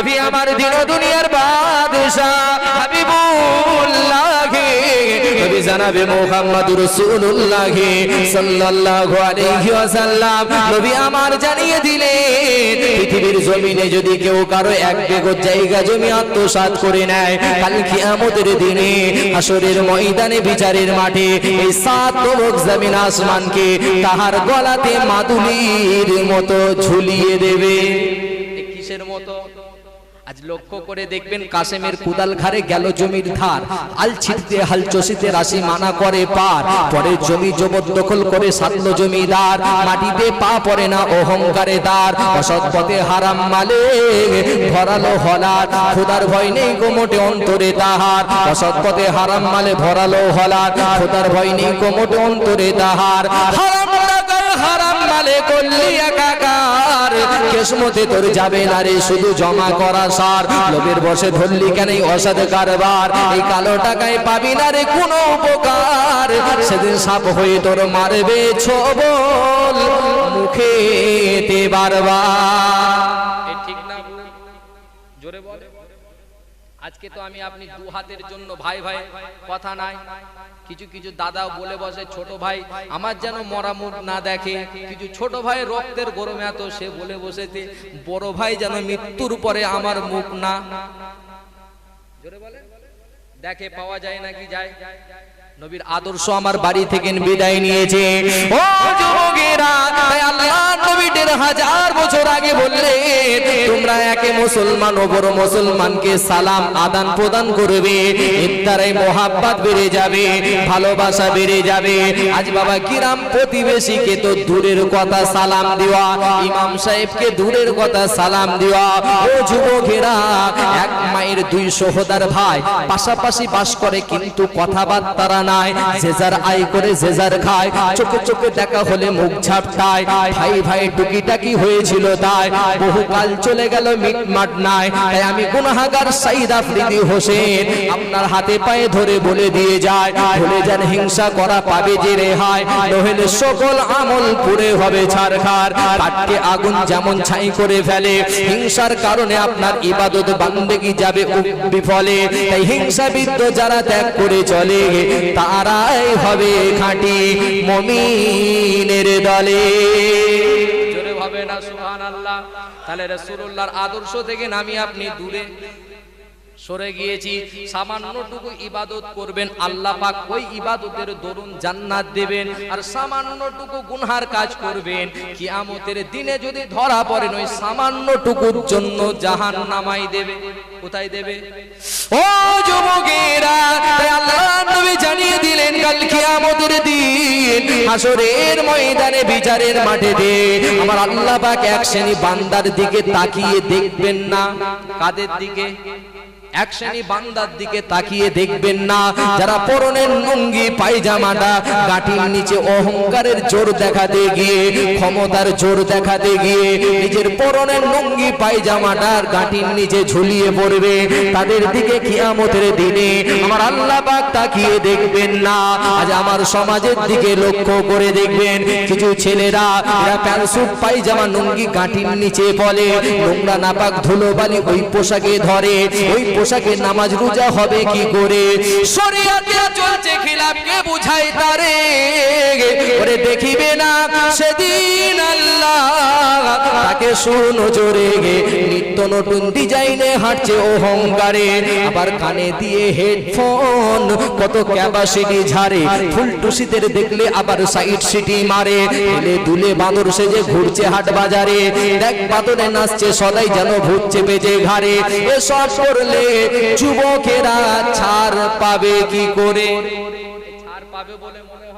নবী আমার দিন দুনিয়ার বাদশাহ হাবিবুল্লাহ। নবী জানাবে মুহাম্মদুর রাসূলুল্লাহ সাল্লাল্লাহু আলাইহি ওয়াসাল্লাম। নবী আমার জানিয়ে দিলেন, পৃথিবীর জমিনে যদি কেউ কারও এক বেগত জায়গা জমি আত্মসাৎ করে নেয়, কাল কিয়ামতের দিনে হাসরের ময়দানে বিচারের মাঠে এই সাত লোক জমিন আসমানকে তাহার গলাতে মাদুলির মতো ঝুলিয়ে দেবে। কিসের মতো? আজ লক্ষ্য করে দেখবেন কাসেমের কুদাল ঘাড়ে গেল জমির ধার। আল ছিটতে, হাল চষিতে রাশি মানা করে পার। পরে জমি জবরদখল করে সাতলো জমিদার। মাটিতে পা পড়ে না অহংকারে দার। অসৎ পথে হারাম মালে ভরালো হলার। খোদার ভয় নেই গোমোটে অন্তরে তাহার। অসৎ পথে হারাম মালে ভরালো হলার। খোদার ভয় নেই গোমোটে অন্তরে তাহার। হারাম হারাম মালে করলি একাকার কেসমতে তোর যাবে না রে, শুধু জমা করা সার। লোভের বসে ধরলি কেন এই অসাধ কারবার? এই কালো টাকায় পাবি না রে কোনো উপকার। সেদিন সাপ হয়ে তোর মারবে ছবল মুখেতে বারবার ঠিক না জোরে বলে আজকে তো আমি আপনি দু হাতের জন্য ভাই ভাই কথা নাই। কিছু কিছু দাদাও বলে বসে, ছোট ভাই, আমার যেন মরা মুখ না দেখে। কিছু ছোট ভাই রক্তের গরমে এত, সে বলে বসেছে, বড় ভাই যেন মৃত্যুর পরে আমার মুখ না। দেখে পাওয়া যায় নাকি যায়। নবীর আদর্শ আমার বাড়ি থেকে বিদায় নিয়েছে। ও যুবকেরা তাই আল্লাহ নবী হাজার বছর আগে বললে তোমরা একে মুসলমান ও বড় মুসলমানকে সালাম আদান প্রদান করবে। এর মোহাব্বত বেড়ে যাবে, ভালোবাসা বেড়ে যাবে। আজ বাবা কিরাম প্রতিবেশীকে তো দূরের কথা সালাম দেওয়া, ইমাম সাহেবকে দূরের কথা সালাম দেওয়া। ও যুবকেরা, এক মায়ের দুই সহোদর ভাই, পাশাপাশি বাস করে কিন্তু কথাবার্তারা নাই, যে যার আয় করে যে যার খায়। চোখে চোখে দেখা হলে মুখ ঝাপটায়। ভাই ভাই টুকিটাকি হয়েছিল তাই বহুকাল চলে গেল মিটমাট নাই তাই আমি গুনাহাগার সাইদ আফ্রিদি হোসেন আপনার হাতে পায়ে ধরে বলে দিয়ে যায় ভুলে যান হিংসা করা পাবে যে রেহাই নহেলে সকল আমল পুরে হবে আগুন যেমন ছাই করে ফেলে হিংসার কারণে আপনার ইবাদত বান্দেগি যাবে বিফলে তাই হিংসাবিদ্য যারা ত্যাগ করে চলে তারাই হবে খাঁটি মমিনের দলে জোরে হবে না, সুবহানাল্লাহ। তাহলে রাসূলুল্লাহর আদর্শ থেকে নামি আপনি দূরে। সরে গিয়েছি, সামান্যটুকু ইবাদত করবেন। আল্লাহ পাক ওই ইবাদতের দরুন জান্নাত দেবেন আর সামান্যটুকু গুনহার কাজ করবেন। কিয়ামতের দিনে যদি ধরা পড়েন, ওই সামান্যটুকুর জন্য জাহান নামাই দেবে। কোথায় দেবে? ও যুবকেরা যারা পরনের লুঙ্গি, পায়জামাটা গাটির নিচে অহংকারের জোর দেখাতে গিয়ে, ক্ষমতার জোর দেখাতে গিয়ে, নিজের পরনের লুঙ্গি, পায়জামাটার গাটির নিচে ঝুলিয়ে পড়বে। তাদের দিকে কিয়ামতের দিনে আমার আল্লাহ পাক তাকিয়ে দেখবেন না। আজ আমার সমাজের দিকে লক্ষ্য করে দেখবেন, কিছু ছেলেরা এরা প্যান্ট স্যুট পায়জামা, লুঙ্গি গাটির নিচে বলে নোংরা নাপাক ধুলোবালি ওই পোশাকে ধরে। ওই পোশাকে নামাজ রোজা হবে কি করে? চলছে খিলাফকে বুঝাই তারে। দেখিবে না সেদিন আল্লাহ তাকে শুনো জোরে গে, নিত্য নতুন ডিজাইনে হাঁটছে অহংকারে। আবার কানে দিয়ে হেডফোন, কত ক্যাপাসিটি ঝাড়ে। ফুলটুসিদের দেখলে আবার সাইড সিটি মারে। এলে দুলে বাঁদর সেজে ঘুরছে হাট বাজারে। দেখ বাদরে নাচছে, সদাই যেন ভূত চেপে যে ঘাড়ে। এসব করলে যুবকেরা ছাড় পাবে কি করে? ছাড় পাবে বলে মনে